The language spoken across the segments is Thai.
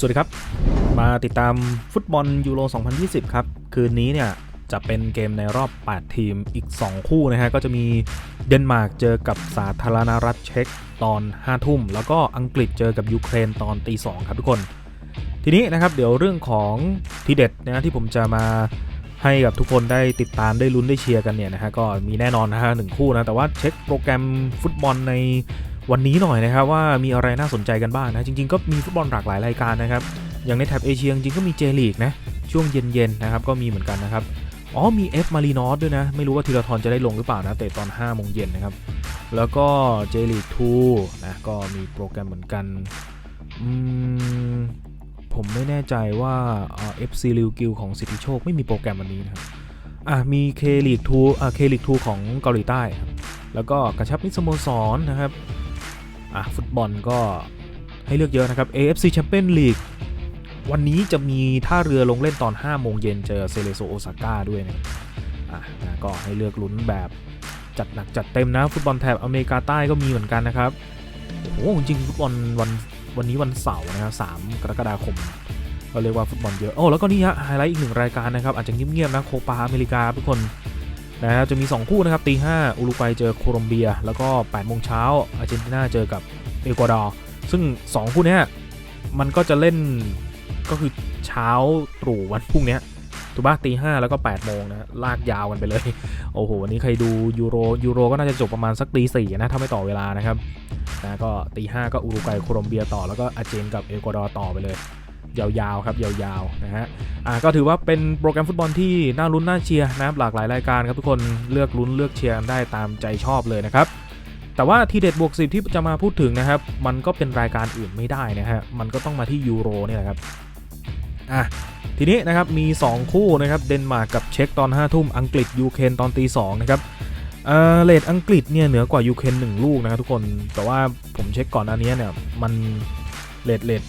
สวัสดีครับ มาติดตามฟุตบอลยูโร 2020 ครับ คืนนี้เนี่ยจะเป็นเกมในรอบ 8 ทีมอีก 2 คู่นะฮะ ก็จะมีเดนมาร์กเจอกับสาธารณรัฐเช็กตอน 5 ทุ่ม แล้วก็อังกฤษเจอกับยูเครนตอนตี2ครับทุกคน ทีนี้นะครับเดี๋ยวเรื่องของทีเด็ดนะที่ผมจะมาให้กับทุกคนได้ติดตามได้ลุ้นได้เชียร์กันเนี่ยนะฮะก็มีแน่นอนนะฮะหนึ่งคู่นะแต่ว่าเช็คโปรแกรมฟุตบอลใน วันนี้หน่อยนะครับว่ามีอะไรน่าสนใจกันบ้างนะ จริงๆ ก็มีฟุตบอลหลากหลายรายการนะครับ อย่างในแถบเอเชียจริงก็มีเจลีกนะ ช่วงเย็นๆนะครับก็มีเหมือนกันนะครับ อ๋อมี F มารีนอสด้วยนะ ไม่รู้ว่าธีรทรจะได้ลงหรือเปล่านะเตะตอน5โมงเย็นนะครับ แล้วก็เจลีก2นะก็มีโปรแกรมเหมือนกันอืมผมไม่แน่ใจว่าเอ่อ FC ลิวกิลของสิทธิโชคไม่มีโปรแกรมวันนี้นะครับอะมี K League 2อะ K League 2ของเกาหลีใต้ครับแล้วก็กระชับมิสโมสรนะครับ อะฟุตบอลก็ให้เลือกเยอะนะครับ AFC Champions League วันนี้จะมีท่าเรือลงเล่นตอน 5 โมงเย็นเจอเซเลโซโอซาก้าด้วยนะอะนะก็ให้เลือกลุ้นแบบจัดหนักจัดเต็มนะ ฟุตบอลแถบอเมริกาใต้ก็มีเหมือนกันนะครับโอ้โหจริงฟุตบอลวันวันนี้วันเสาร์นะครับ3กรกฎาคมก็เรียกว่าฟุตบอลเยอะโอ้แล้วก็นี่ฮะไฮไลท์อีกหนึ่งรายการนะครับอาจจะเงียบๆนะโคปาอเมริกาทุกคน นะครับจะมี 2 คู่นะครับตีห้าอุรุกวัยเจอโคลอมเบีย แล้วก็8โมงเช้าอาร์เจนตินาเจอกับเอกวาดอร์ซึ่ง 2 คู่นี้มันก็จะเล่นก็คือเช้าตรู่วันพรุ่งนี้ถูกป่ะตีห้าแล้วก็8โมงนะลากยาวกันไปเลย โอ้โหวันนี้ใครดูยูโรยูโรก็น่าจะจบประมาณสักตีสี่นะถ้าไม่ต่อเวลานะครับนะก็ตีห้าก็อุรุกวัยโคลอมเบียต่อแล้วก็อาร์เจนกับเอกวาดอร์ต่อไปเลย ยาวๆครับยาวๆนะฮะอ่าก็ถือว่าเป็นโปรแกรมฟุตบอลที่น่าลุ้นน่าเชียร์นะครับหลากหลายรายการครับทุกคนเลือกลุ้นเลือกเชียร์ได้ตามใจชอบเลยนะครับแต่ว่าทีเด็ดบวกสิที่จะมาพูดถึงนะครับ มันก็เป็นรายการอื่นไม่ได้นะฮะมันก็ต้องมาที่ยูโรนี่แหละครับอะทีนี้นะครับมี 2 คู่นะครับเดนมาร์กกับเช็กตอน5ทุ่มอังกฤษยูเครนตอนตีสองนะครับเอ่อเลดอังกฤษเนี่ยเหนือกว่ายูเครนหนึ่งลูกนะครับทุกคนแต่ว่าผมเช็คก่อนหน้านี้เนี่ยมันเลดเลด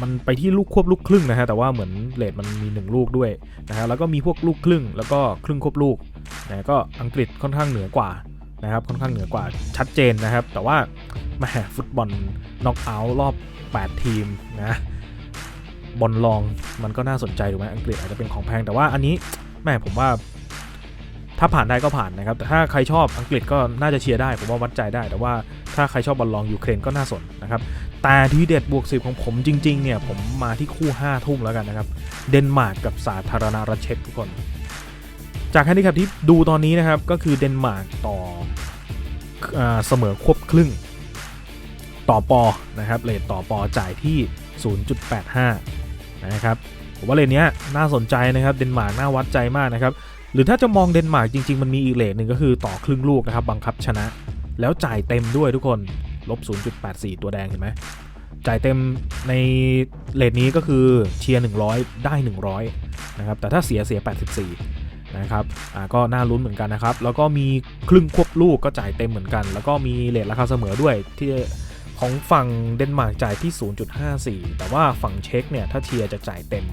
มันไปที่ลูกควบลูกครึ่งนะฮะแต่ว่าเหมือนเลทมันมี 1 ลูกด้วยนะฮะแล้วก็มีพวกลูกครึ่ง แล้วก็ครึ่งควบลูกนะก็อังกฤษค่อนข้างเหนือกว่านะครับค่อนข้างเหนือกว่าชัดเจนนะครับ แต่ว่าแหมฟุตบอลน็อกเอาท์รอบ 8 ทีมนะบอลลองมันก็น่าสนใจถูกไหมอังกฤษอาจจะเป็นของแพงแต่ว่าอันนี้แม่ผมว่าถ้าผ่านได้ก็ผ่านนะครับ แต่ถ้าใครชอบอังกฤษก็น่าจะเชียร์ได้ ผมว่าวัดใจได้ แต่ว่าถ้าใครชอบบอลลองยูเครนก็น่าสนนะครับ แต่ทีเด็ดบวกสิบของผมจริง ๆ เนี่ย ผมมาที่คู่ 5 ทุ่มแล้วกันนะครับ เดนมาร์กกับสาธารณรัฐเช็กทุกคน จากแฮนดิแคปที่ดูตอนนี้นะครับ ก็คือเดนมาร์กต่ออเสมอควบครึ่ง ต่อปอนะครับเลทต่อปอจ่ายที่ 0.85 นะครับผมว่าเลนเนี้ยน่าสนใจนะครับเดนมาร์กน่าวัดใจมากนะครับหรือถ้าจะมองเดนมาร์กจริง ๆ มันมีอีกเลทหนึ่งก็คือต่อครึ่งลูกนะครับบังคับชนะ แล้วจ่ายเต็มด้วยทุกคน ลบ 0.84 ตัวแดงเห็นไหมจ่ายเต็มในเลทนี้ก็คือเชียร์ 100 ได้ 100 นะครับ แต่ถ้าเสียเสีย 84 นะครับอ่าก็น่าลุ้นเหมือนกันนะครับ แล้วก็มีครึ่งควบลูกก็จ่ายเต็มเหมือนกัน แล้วก็มีเลทราคาเสมอด้วยที่ของฝั่งเดนมาร์กจ่ายที่ 0.54 แต่ว่าฝั่งเช็กเนี่ยถ้าเชียร์จะจ่ายเต็ม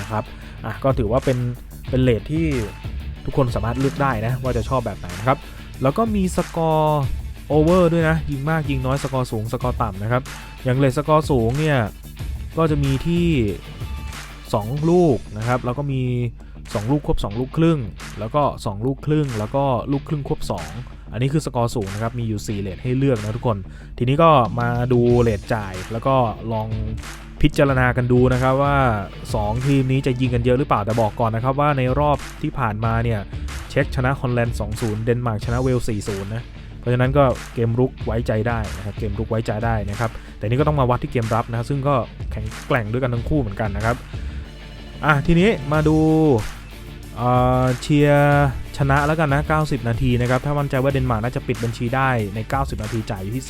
นะครับอะก็ถือว่าเป็นเป็นเลทที่ทุกคนสามารถเลือกได้นะว่าจะชอบแบบไหนนะครับ แล้วก็มีสกอร์ โอเวอร์ด้วยนะ ยิงมากยิงน้อยสกอร์สูงสกอร์ต่ำนะครับ อย่างเลทสกอร์สูงเนี่ย ก็จะมีที่ 2 ลูกนะครับ แล้วก็มี 2 ลูกควบ 2 ลูกครึ่ง แล้วก็ 2 ลูกครึ่ง แล้วก็ลูกครึ่งควบ 2 อันนี้คือสกอร์สูงนะครับ มีอยู่4เลทให้เลือกนะทุกคน ทีนี้ก็มาดูเลทจ่าย แล้วก็ลองพิจารณากันดูนะครับว่า 2 ทีมนี้จะยิงกันเยอะหรือเปล่า แต่บอกก่อนนะครับว่าในรอบที่ผ่านมาเนี่ย เช็คชนะฮอลแลนด์ 2-0 เดนมาร์กชนะเวลส์ 4-0 นะ เพราะฉะนั้นก็เกมรุกไว้ใจได้นะครับเกมรุกไว้ใจได้นะครับแต่นี่ก็ต้องมาวัดที่เกมรับนะบซึ่งก็แข็งแกร่งด้วยกันทั้งคู่เหมือนกันนะครับอะทีนี้มาดูเอ่อเชียร์ชนะแล้วกันนะ 90 นาทีนะครับ ถ้ามั่นใจว่าเดนมาร์กน่าจะปิดบัญชีได้ใน 90 นาทีจ่ายอยู่ที่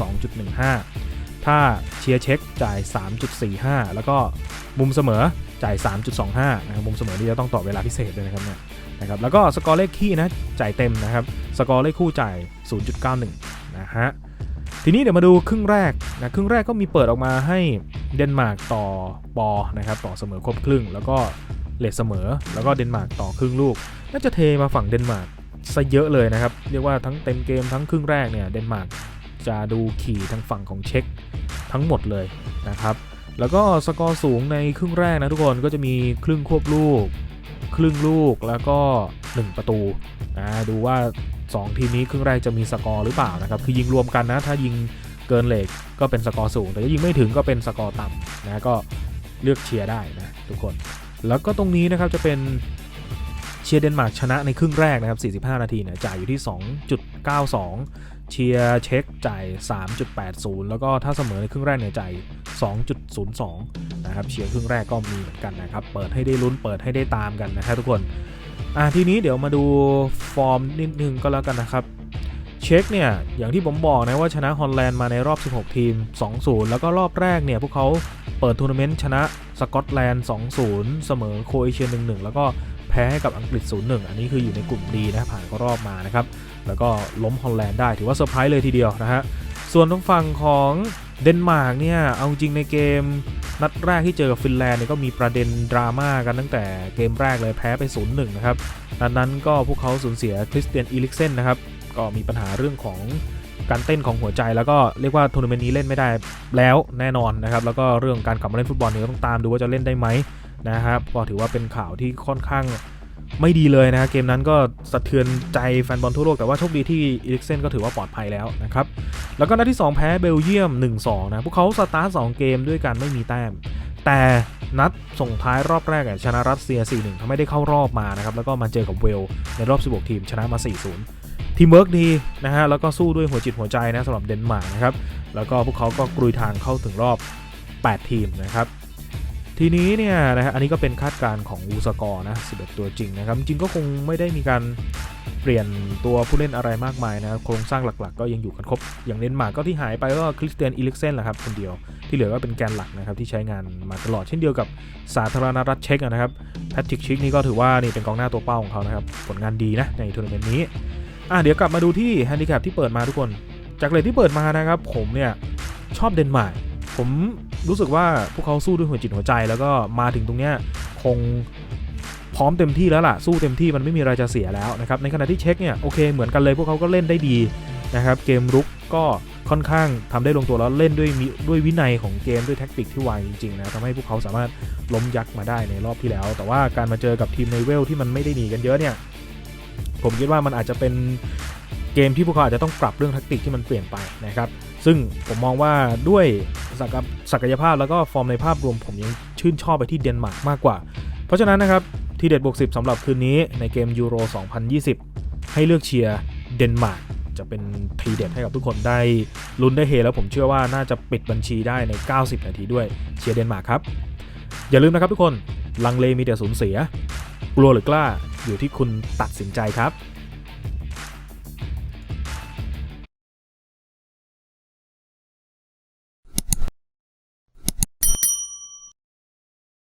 2.15 ถ้าเชียร์เช็คจ่าย 3.45 แล้วก็มุมเสมอจ่าย 3.25 นะครับ มุมเสมอนี่จะต้องต่อเวลาพิเศษด้วยนะครับเนี่ย นะครับแล้วก็สกอร์เลขคี่นะจ่ายเต็มนะครับสกอร์เลขคู่จ่าย 0.91 นะฮะทีนี้เดี๋ยวมาดูครึ่งแรกนะครึ่งแรกก็มีเปิดออกมาให้เดนมาร์กต่อปอนะครับต่อเสมอครบครึ่ง แล้วก็เลทเสมอ แล้วก็เดนมาร์กต่อครึ่งลูก น่าจะเทมาฝั่งเดนมาร์กซะเยอะเลยนะครับ เรียกว่าทั้งเต็มเกมทั้งครึ่งแรกเนี่ยเดนมาร์กจะดูขี่ทางฝั่งของเช็คทั้งหมดเลยนะครับ แล้วก็สกอร์สูงในครึ่งแรกนะทุกคนก็จะมีครึ่งควบลูก ครึ่งลูกแล้วก็ 1 ประตูนะดูว่า 2 ทีมนี้ครึ่งแรกจะมีสกอร์หรือเปล่านะครับคือยิงรวมกันนะถ้ายิงเกินเลทก็เป็นสกอร์สูง แต่ถ้ายิงไม่ถึงก็เป็นสกอร์ต่ำนะก็เลือกเชียร์ได้นะทุกคน แล้วก็ตรงนี้นะครับจะเป็นเชียร์เดนมาร์กชนะในครึ่งแรกนะครับ 45 นาทีเนี่ยจ่ายอยู่ที่ 2.92 เชียร์เช็คจ่าย 3.80 แล้วก็ถ้าเสมอในครึ่งแรกเนี่ยจ่าย 2.02 นะครับ เชียร์ครึ่งแรกก็มีเหมือนกันนะครับ เปิดให้ได้ลุ้น เปิดให้ได้ตามกันนะครับทุกคน อะทีนี้เดี๋ยวมาดูฟอร์มนิดนึงก็แล้วกันนะครับ เช็คเนี่ย อย่างที่ผมบอกนะว่าชนะฮอลแลนด์มาในรอบ 16 ทีม 2-0 แล้วก็รอบแรกเนี่ยพวกเขาเปิดทัวร์นาเมนต์ชนะสกอตแลนด์ 2-0 เสมอโครเอเชีย 1-1 แล้วก็แพ้ให้กับอังกฤษ 0-1 อันนี้คืออยู่ในกลุ่มดีนะผ่านเข้ารอบมานะครับ แล้วก็ล้มฮอลแลนด์ได้ถือว่าเซอร์ไพรส์เลยทีเดียวนะฮะ ส่วนทางฝั่งของเดนมาร์กเนี่ย เอาจริงในเกมนัดแรกที่เจอกับฟินแลนด์เนี่ยก็มีประเด็นดราม่ากันตั้งแต่เกมแรกเลยแพ้ไป 0-1 นะครับนัดนั้นก็พวกเขาสูญเสียคริสเตียนอีลิกเซนนะครับ ก็มีปัญหาเรื่องของการเต้นของหัวใจแล้วก็เรียกว่าทัวร์นาเมนต์นี้เล่นไม่ได้แล้วแน่นอนนะครับ แล้วก็เรื่องการกลับมาเล่นฟุตบอลเนี่ยต้องตามดูว่าจะเล่นได้ไหมนะครับก็ถือว่าเป็นข่าวที่ค่อนข้าง ไม่ดีเลยนะเกมนั้นก็สะเทือนใจแฟนบอลทั่วโลกแต่ว่าโชคดีที่อีลิกเซนก็ถือว่าปลอดภัยแล้วนะครับ แล้วก็นัดที่ 2 แพ้เบลเยียม 1-2 นะ พวกเขาสตาร์ท2เกมด้วยกันไม่มีแต้ม แต่นัดส่งท้ายรอบแรกชนะรัสเซีย 4-1ทำให้ได้เข้ารอบมานะครับ แล้วก็มาเจอกับเวลในรอบ 16 ทีมชนะมา 4-0 ทีมเวิร์กดีนะฮะแล้วก็สู้ด้วยหัวจิตหัวใจนะสำหรับเดนมาร์กนะครับแล้วก็พวกเขาก็กรุยทางเข้าถึงรอบ 8 ทีมนะครับ ทีนี้เนี่ยนะฮะอันนี้ก็เป็นคาดการณ์ของวูสกอร์นะ 11 ตัวจริงนะครับ จริงก็คงไม่ได้มีการเปลี่ยนตัวผู้เล่นอะไรมากมายนะโครงสร้างหลักๆ ก็ยังอยู่กันครบ อย่างเดนมาร์กก็ที่หายไปก็คริสเตียนอีลิกเซนแหละครับคนเดียวที่เหลือก็เป็นแกนหลักนะครับที่ใช้งานมาตลอดเช่นเดียวกับสาธารณรัฐเช็กนะครับแพทริกชิกนี่ก็ถือว่านี่เป็นกองหน้าตัวเป้าของเขานะครับผลงานดีนะในทัวร์นาเมนต์นี้อะเดี๋ยวกลับมาดูที่แฮนดิแคปที่เปิดมาทุกคน จากเลทที่เปิดมานะครับผมเนี่ยชอบเดนมาร์กผม รู้สึกว่าพวกเขาสู้ด้วยหัวจิตหัวใจ แล้วก็มาถึงตรงเนี้ยคงพร้อมเต็มที่แล้วล่ะสู้เต็มที่มันไม่มีอะไรจะเสียแล้วนะครับในขณะที่เช็คเนี่ยโอเคเหมือนกันเลยพวกเขาก็เล่นได้ดีนะครับเกมรุกก็ค่อนข้างทำได้ลงตัวแล้วเล่นด้วยมิด้วยวินัยของเกมด้วยแท็กติกที่ไวจริงๆนะทำให้พวกเขาสามารถล้มยักษ์มาได้ในรอบที่แล้ว แต่ว่าการมาเจอกับทีมในเวลที่มันไม่ได้หนีกันเยอะเนี่ยผมคิดว่ามันอาจจะเป็นเกมที่พวกเขาอาจจะต้องปรับเรื่องแท็กติกที่มันเปลี่ยนไปนะครับ ซึ่งผมมองว่าด้วยศักยศักยภาพแล้วก็ฟอร์มในภาพรวมผมยังชื่นชอบไปที่เดนมาร์กมากกว่า เพราะฉะนั้นนะครับทีเด็ดบวก10สำหรับคืนนี้ในเกมยูโร 2020 ให้เลือกเชียร์เดนมาร์กจะเป็นทีเด็ดให้กับทุกคนได้ลุ้นได้เฮแล้วผมเชื่อว่าน่าจะปิดบัญชีได้ใน 90 นาทีด้วยเชียร์เดนมาร์กครับ อย่าลืมนะครับทุกคนลังเลมีแต่สูญเสีย กลัวหรือกล้าอยู่ที่คุณตัดสินใจครับ